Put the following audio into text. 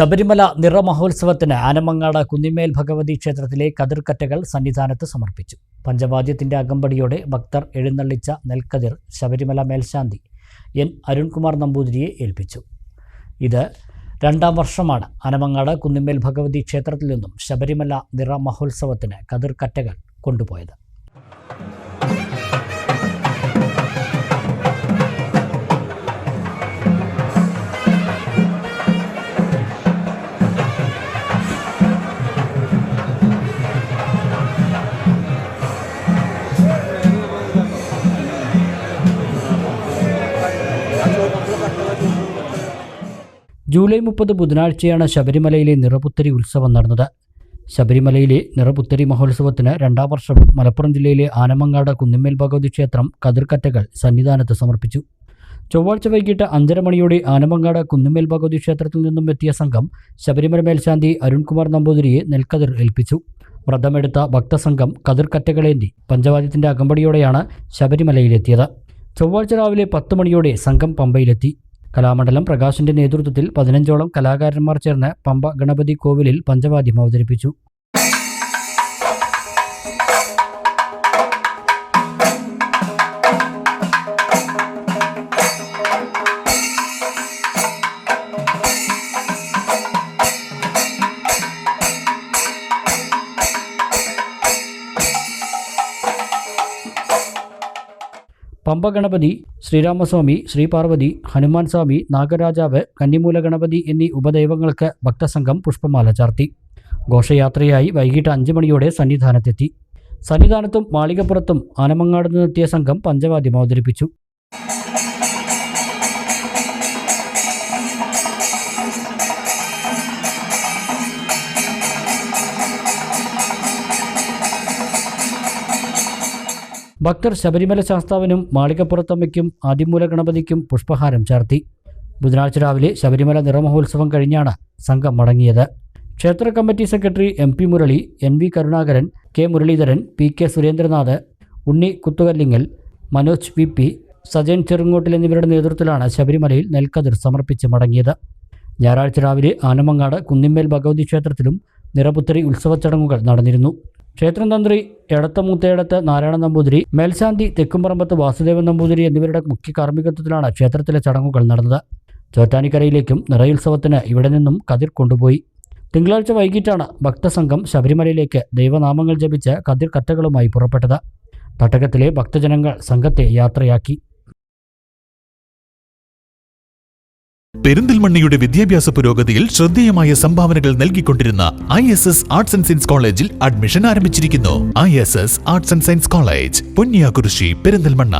ശബരിമല നിറമഹോത്സവത്തിന് ആനമങ്ങാട് കുന്നിമേൽ ഭഗവതി ക്ഷേത്രത്തിലെ കതിർക്കറ്റകൾ സന്നിധാനത്ത് സമർപ്പിച്ചു. പഞ്ചവാദ്യത്തിന്റെ അകമ്പടിയോടെ ഭക്തർ എഴുന്നള്ളിച്ച നെൽക്കതിർ ശബരിമല മേൽശാന്തി എൻ അരുൺകുമാർ നമ്പൂതിരിയെ ഏൽപ്പിച്ചു. ഇത് രണ്ടാം വർഷമാണ് ആനമങ്ങാട് കുന്നിമേൽ ഭഗവതി ക്ഷേത്രത്തിൽ നിന്നും ശബരിമല നിറ മഹോത്സവത്തിന് കതിർക്കറ്റകൾ കൊണ്ടുപോയത്. ജൂലൈ മുപ്പത് ബുധനാഴ്ചയാണ് ശബരിമലയിലെ നിറപുത്തരി ഉത്സവം നടന്നത്. ശബരിമലയിലെ നിറപുത്തരി മഹോത്സവത്തിന് രണ്ടാം വർഷവും മലപ്പുറം ജില്ലയിലെ ആനമങ്ങാട് കുന്നിമ്മേൽ ഭഗവതി ക്ഷേത്രം കതിർക്കറ്റകൾ സന്നിധാനത്ത് സമർപ്പിച്ചു. ചൊവ്വാഴ്ച വൈകിട്ട് അഞ്ചര മണിയോടെ ആനമങ്ങാട് കുന്നിമ്മേൽ ഭഗവതി ക്ഷേത്രത്തിൽ നിന്നും എത്തിയ സംഘം ശബരിമല മേൽശാന്തി അരുൺകുമാർ നമ്പൂതിരിയെ നെൽക്കതിർ ഏൽപ്പിച്ചു. വ്രതമെടുത്ത ഭക്തസംഘം കതിർക്കറ്റകളേന്തി പഞ്ചവാദ്യത്തിന്റെ അകമ്പടിയോടെയാണ് ശബരിമലയിലെത്തിയത്. ചൊവ്വാഴ്ച രാവിലെ പത്ത് മണിയോടെ സംഘം പമ്പയിലെത്തി. കലാമണ്ഡലം പ്രകാശിന്റെ നേതൃത്വത്തിൽ പതിനഞ്ചോളം കലാകാരന്മാർ ചേർന്ന് പമ്പ ഗണപതി കോവിലിൽ പഞ്ചവാദ്യം അവതരിപ്പിച്ചു പമ്പ ഗണപതി ശ്രീരാമസ്വാമി ശ്രീപാർവതി ഹനുമാൻ സ്വാമി നാഗരാജാവ് കന്നിമൂല ഗണപതി എന്നീ ഉപദൈവങ്ങൾക്ക് ഭക്തസംഘം പുഷ്പമാല ചാർത്തി. ഘോഷയാത്രയായി വൈകിട്ട് അഞ്ച് മണിയോടെ സന്നിധാനത്തെത്തി. സന്നിധാനത്തും മാളികപ്പുറത്തും ആനമങ്ങാട് നിന്നെത്തിയ സംഘം പഞ്ചവാദ്യം അവതരിപ്പിച്ചു. ഭക്തർ ശബരിമല ശാസ്താവിനും മാളികപ്പുറത്തമ്മയ്ക്കും ആദിമൂല ഗണപതിക്കും പുഷ്പഹാരം ചാർത്തി. ബുധനാഴ്ച രാവിലെ ശബരിമല നിറമഹോത്സവം കഴിഞ്ഞാണ് സംഘം മടങ്ങിയത്. ക്ഷേത്ര committee secretary M P Murali N V Karunakaran K Muraleedharan P K Surendranath Unni Kuthukallingal Manoj V P Sajan Cherungottil എന്നിവരുടെ നേതൃത്വത്തിലാണ് ശബരിമലയിൽ നെൽക്കതിർ സമർപ്പിച്ച് മടങ്ങിയത്. ഞായറാഴ്ച രാവിലെ ആനമങ്ങാട് കുന്നിമ്മേൽ ഭഗവതി ക്ഷേത്രത്തിലും നിറപുത്തരി ഉത്സവ ചടങ്ങുകൾ നടന്നിരുന്നു. ക്ഷേത്രം തന്ത്രി എടത്ത മൂത്തേടത്ത് നാരായണ നമ്പൂതിരി മേൽശാന്തി തെക്കുംപറമ്പത്ത് വാസുദേവൻ നമ്പൂതിരി എന്നിവരുടെ മുഖ്യ കാർമ്മികത്വത്തിലാണ് ക്ഷേത്രത്തിലെ ചടങ്ങുകൾ നടന്നത്. ചോറ്റാനിക്കരയിലേക്കും നിറയുത്സവത്തിന് ഇവിടെ നിന്നും കതിർ കൊണ്ടുപോയി. തിങ്കളാഴ്ച വൈകിട്ടാണ് ഭക്തസംഘം ശബരിമലയിലേക്ക് ദൈവനാമങ്ങൾ ജപിച്ച് കതിർ കറ്റകളുമായി പുറപ്പെട്ടത്. തട്ടകത്തിലെ ഭക്തജനങ്ങൾ സംഘത്തെ യാത്രയാക്കി. പെരിന്തൽമണ്ണയുടെ വിദ്യാഭ്യാസ പുരോഗതിയിൽ ശ്രദ്ധേയമായ സംഭാവനകൾ നൽകിക്കൊണ്ടിരുന്ന I S S arts and science കോളേജിൽ അഡ്മിഷൻ ആരംഭിച്ചിരിക്കുന്നു. I S S arts and science college Ponniyakurissi Perinthalmanna.